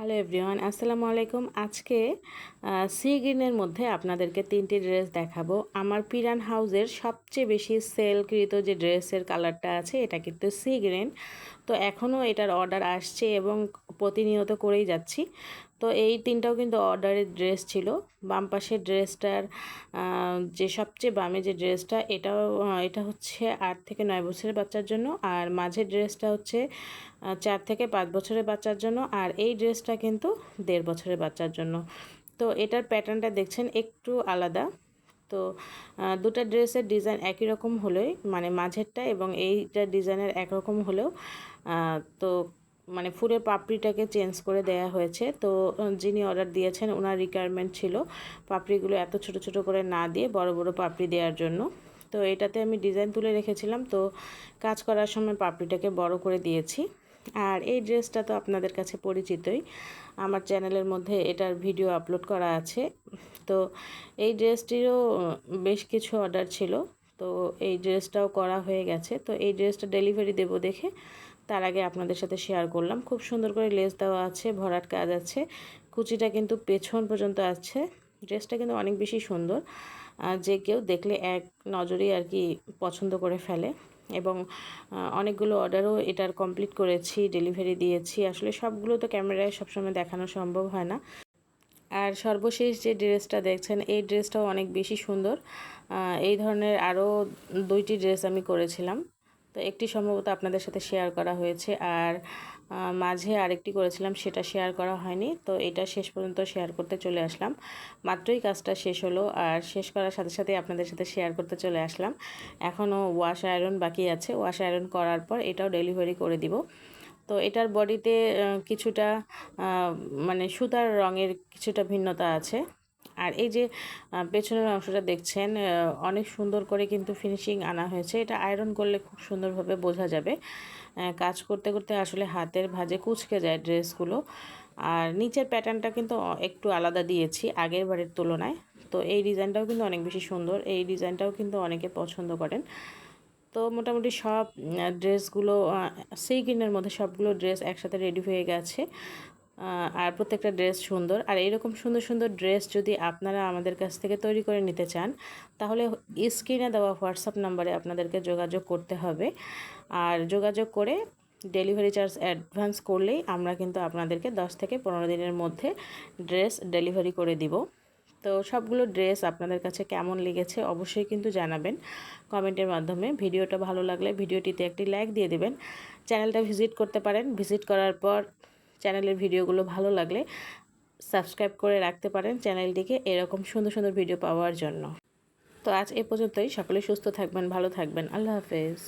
Hello everyone আসসালামু আলাইকুম আজকে সি গ্রিনের মধ্যে আপনাদেরকে তিনটি ড্রেস দেখাবো। আমার পিরান হাউজের সবচেয়ে বেশি সেলকৃত যে ড্রেসের কালারটা আছে, এটা কিন্তু সি গ্রিন তো এখনও এটার অর্ডার আসছে এবং প্রতিনিয়ত করেই যাচ্ছি। তো এই তিনটাও কিন্তু অর্ডারের ড্রেস ছিল। বাম পাশের ড্রেসটার যে সবচেয়ে বামে যে ড্রেসটা, এটাও এটা হচ্ছে আট থেকে নয় বছরের বাচ্চার জন্য আর মাঝের ড্রেসটা হচ্ছে চার থেকে পাঁচ বছরের বাচ্চার জন্য আর এই ড্রেসটা কিন্তু দেড় বছরের বাচ্চার জন্য। তো এটার প্যাটার্নটা দেখছেন একটু আলাদা। তো দুটা ড্রেসের ডিজাইন একই রকম হলেই মানে মাঝেরটা এবং এইটা ডিজাইনের একরকম হলেও তো মানে ফুলের পাপড়িটাকে চেঞ্জ করে দেয়া হয়েছে। তো, যিনি অর্ডার দিয়েছেন ওনার রিকোয়ারমেন্ট ছিল পাপড়িগুলো এত ছোট ছোট করে না দিয়ে বড় বড় পাপড়ি দেওয়ার জন্য। তো এটাতে আমি ডিজাইন তুলে রেখেছিলাম। তো, কাজ করার সময় পাপড়িটাকে বড় করে দিয়েছি। আর এই ড্রেসটা তো আপনাদের কাছে পরিচিতই। আমার চ্যানেলের মধ্যে এটার ভিডিও আপলোড করা আছে। তো এই ড্রেসটিরও বেশ কিছু অর্ডার ছিল। তো এই ড্রেসটাও করা হয়ে গেছে। তো এই ড্রেসটা ডেলিভারি দেব দেখে তার আগে আপনাদের সাথে শেয়ার করলাম। খুব সুন্দর করে লেস দেওয়া আছে, ভরাট কাজ আছে। কুচিটা কিন্তু পেছন পর্যন্ত আছে। ড্রেসটা কিন্তু অনেক বেশি সুন্দর। যে কেউ দেখলে এক নজরেই আর কি পছন্দ করে ফেলে। এবং অনেকগুলো অর্ডারও এটার কমপ্লিট করেছি ডেলিভারি দিয়েছি। আসলে সবগুলো তো ক্যামেরায় সবসময় দেখানো সম্ভব হয় না। আর সর্বশেষ যে ড্রেসটা দেখছেন, এই ড্রেসটাও অনেক বেশি সুন্দর। এই ধরনের আরও দুইটি ড্রেস আমি করেছিলাম। তো একটি সম্ভবত আপনাদের সাথে শেয়ার করা হয়েছে। আর মাঝে আরেকটি করেছিলাম, সেটা শেয়ার করা হয়নি। তো এটা শেষ পর্যন্ত শেয়ার করতে চলে আসলাম। মাত্রই কাজটা শেষ হলো আর শেষ করার সাথে সাথে আপনাদের সাথে শেয়ার করতে চলে আসলাম। এখনও ওয়াশ আয়রন বাকি আছে। ওয়াশ আয়রন করার পর এটাও ডেলিভারি করে দিব। তো এটার বডিতে কিছুটা মানে সুতার রঙের কিছুটা ভিন্নতা আছে। আর এই যে পেছনের অংশটা দেখছেন অনেক সুন্দর করে কিন্তু ফিনিশিং আনা হয়েছে। এটা আয়রন করলে খুব সুন্দরভাবে বোঝা যাবে। কাজ করতে করতে আসলে হাতের ভাজে কুচকে যায় ড্রেসগুলো আর নিচের প্যাটার্নটা কিন্তু একটু আলাদা দিয়েছি আগের বারের তুলনায়। তো এই ডিজাইনটাও কিন্তু অনেক বেশি সুন্দর। এই ডিজাইনটাও কিন্তু অনেকে পছন্দ করেন। তো মোটামুটি সব ড্রেসগুলো সেই কিনের মধ্যে সবগুলো ড্রেস একসাথে রেডি হয়ে গেছে। আর প্রত্যেকটা ড্রেস সুন্দর। আর এরকম সুন্দর সুন্দর ড্রেস যদি আপনারা আমাদের কাছ থেকে তৈরি করে নিতে চান, তাহলে স্ক্রিনে দেওয়া হোয়াটসঅ্যাপ নাম্বারে আপনাদেরকে যোগাযোগ করতে হবে। আর যোগাযোগ করে ডেলিভারি চার্জ অ্যাডভান্স করলেই আমরা কিন্তু আপনাদেরকে দশ থেকে পনেরো দিনের মধ্যে ড্রেস ডেলিভারি করে দিব। তো সবগুলো ড্রেস আপনাদের কাছে কেমন লেগেছে অবশ্যই কিন্তু জানাবেন কমেন্টের মাধ্যমে। ভিডিওটা ভালো লাগলে ভিডিওটিতে একটি লাইক দিয়ে দেবেন। চ্যানেলটা ভিজিট করতে পারেন। ভিজিট করার পর চ্যানেলের ভিডিওগুলো ভালো লাগলে সাবস্ক্রাইব করে রাখতে পারেন চ্যানেলটিকে এরকম সুন্দর সুন্দর ভিডিও পাওয়ার জন্য। তো আজ এ পর্যন্তই। সকলে সুস্থ থাকবেন, ভালো থাকবেন। আল্লাহ হাফেজ।